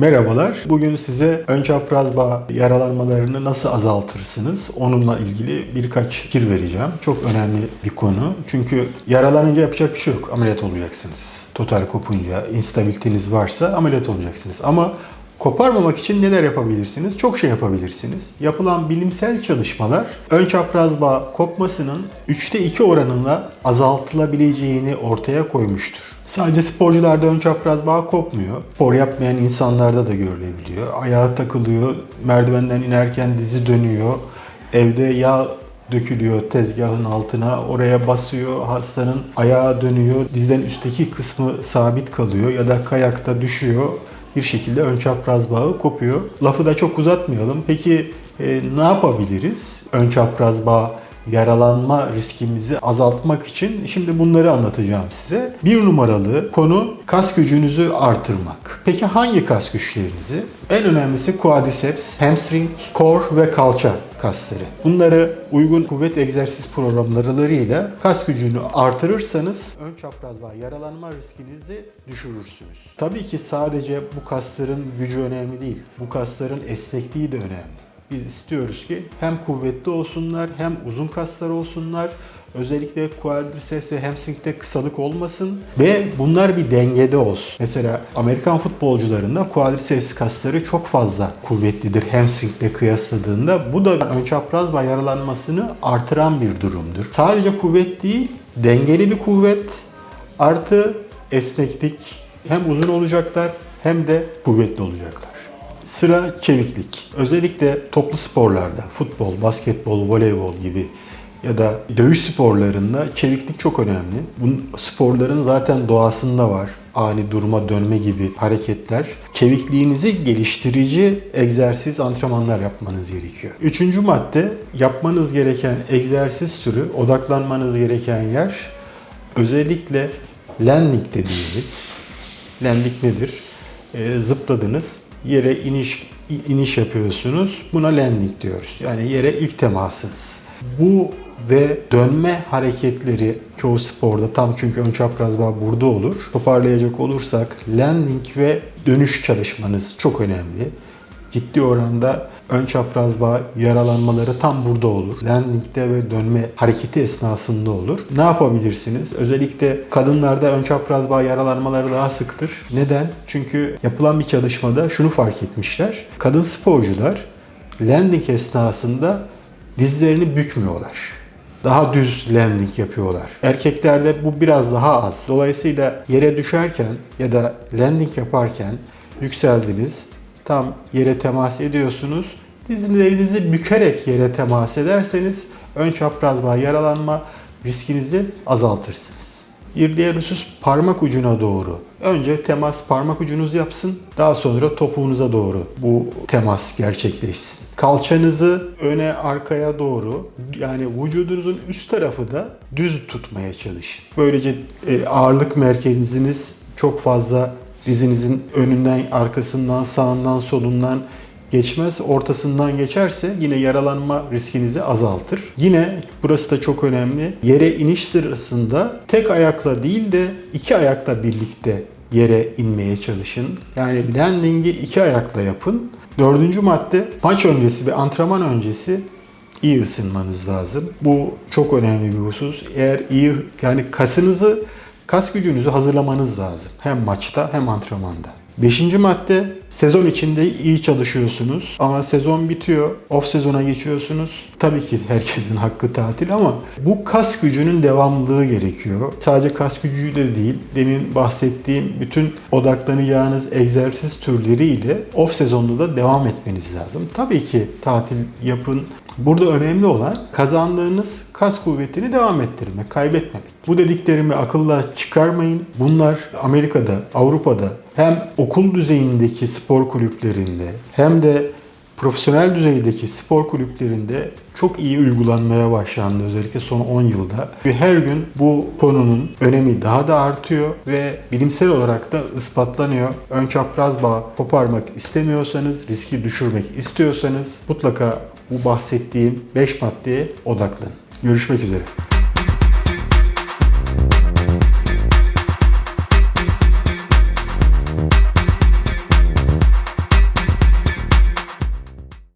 Merhabalar. Bugün size ön çapraz bağ yaralanmalarını nasıl azaltırsınız onunla ilgili birkaç fikir vereceğim. Çok önemli bir konu. Çünkü yaralanınca yapacak bir şey yok. Ameliyat olacaksınız. Total kopunca, instabiliteniz varsa ameliyat olacaksınız. Ama Koparmamak için neler yapabilirsiniz? Çok şey yapabilirsiniz. Yapılan bilimsel çalışmalar ön çapraz bağ kopmasının 3'te 2 oranında azaltılabileceğini ortaya koymuştur. Sadece sporcularda ön çapraz bağ kopmuyor. Spor yapmayan insanlarda da görülebiliyor. Ayağı takılıyor, merdivenden inerken dizi dönüyor, evde yağ dökülüyor tezgahın altına. Oraya basıyor. Hastanın ayağı dönüyor. Dizden üstteki kısmı sabit kalıyor ya da kayakta düşüyor bir şekilde ön çapraz bağı kopuyor. Lafı da çok uzatmayalım. Peki e, ne yapabiliriz? Ön çapraz bağ yaralanma riskimizi azaltmak için şimdi bunları anlatacağım size. Bir numaralı konu kas gücünüzü artırmak. Peki hangi kas güçlerinizi? En önemlisi quadriceps, hamstring, core ve kalça kasları. Bunları uygun kuvvet egzersiz programlarıyla kas gücünü artırırsanız ön çapraz bağ yaralanma riskinizi düşürürsünüz. Tabii ki sadece bu kasların gücü önemli değil. Bu kasların esnekliği de önemli. Biz istiyoruz ki hem kuvvetli olsunlar hem uzun kaslar olsunlar. Özellikle quadriceps ve hamstring'de kısalık olmasın ve bunlar bir dengede olsun. Mesela Amerikan futbolcularında quadriceps kasları çok fazla kuvvetlidir hamstring'le kıyasladığında. Bu da ön çapraz bağ yaralanmasını artıran bir durumdur. Sadece kuvvet değil, dengeli bir kuvvet artı esneklik hem uzun olacaklar hem de kuvvetli olacaklar. Sıra çeviklik. Özellikle toplu sporlarda, futbol, basketbol, voleybol gibi ya da dövüş sporlarında çeviklik çok önemli. Bu sporların zaten doğasında var. Ani durma dönme gibi hareketler. Çevikliğinizi geliştirici egzersiz antrenmanlar yapmanız gerekiyor. Üçüncü madde yapmanız gereken egzersiz türü, odaklanmanız gereken yer özellikle landing dediğimiz. Landing nedir? E, zıpladınız, yere iniş iniş yapıyorsunuz. Buna landing diyoruz. Yani yere ilk temasınız. Bu ve dönme hareketleri çoğu sporda tam çünkü ön çapraz bağ burada olur. Toparlayacak olursak landing ve dönüş çalışmanız çok önemli. Ciddi oranda ön çapraz bağ yaralanmaları tam burada olur. Landing'de ve dönme hareketi esnasında olur. Ne yapabilirsiniz? Özellikle kadınlarda ön çapraz bağ yaralanmaları daha sıktır. Neden? Çünkü yapılan bir çalışmada şunu fark etmişler. Kadın sporcular landing esnasında dizlerini bükmüyorlar. Daha düz landing yapıyorlar. Erkeklerde bu biraz daha az. Dolayısıyla yere düşerken ya da landing yaparken yükseldiniz, tam yere temas ediyorsunuz. Dizlerinizi bükerek yere temas ederseniz ön çapraz bağ yaralanma riskinizi azaltırsınız. Bir diğer husus parmak ucuna doğru. Önce temas parmak ucunuz yapsın. Daha sonra topuğunuza doğru bu temas gerçekleşsin. Kalçanızı öne arkaya doğru yani vücudunuzun üst tarafı da düz tutmaya çalışın. Böylece e, ağırlık merkeziniz çok fazla dizinizin önünden, arkasından, sağından, solundan geçmez. Ortasından geçerse yine yaralanma riskinizi azaltır. Yine burası da çok önemli. Yere iniş sırasında tek ayakla değil de iki ayakla birlikte yere inmeye çalışın. Yani landing'i iki ayakla yapın. Dördüncü madde maç öncesi ve antrenman öncesi iyi ısınmanız lazım. Bu çok önemli bir husus. Eğer iyi yani kasınızı kas gücünüzü hazırlamanız lazım. Hem maçta hem antrenmanda. Beşinci madde sezon içinde iyi çalışıyorsunuz ama sezon bitiyor, off sezona geçiyorsunuz. Tabii ki herkesin hakkı tatil ama bu kas gücünün devamlılığı gerekiyor. Sadece kas gücü de değil, demin bahsettiğim bütün odaklanacağınız egzersiz türleriyle off sezonda da devam etmeniz lazım. Tabii ki tatil yapın, Burada önemli olan kazandığınız kas kuvvetini devam ettirmek, kaybetmemek. Bu dediklerimi akılla çıkarmayın. Bunlar Amerika'da, Avrupa'da hem okul düzeyindeki spor kulüplerinde hem de profesyonel düzeydeki spor kulüplerinde çok iyi uygulanmaya başlandı özellikle son 10 yılda. Her gün bu konunun önemi daha da artıyor ve bilimsel olarak da ispatlanıyor. Ön çapraz bağ koparmak istemiyorsanız, riski düşürmek istiyorsanız mutlaka bu bahsettiğim 5 maddeye odaklanın. Görüşmek üzere.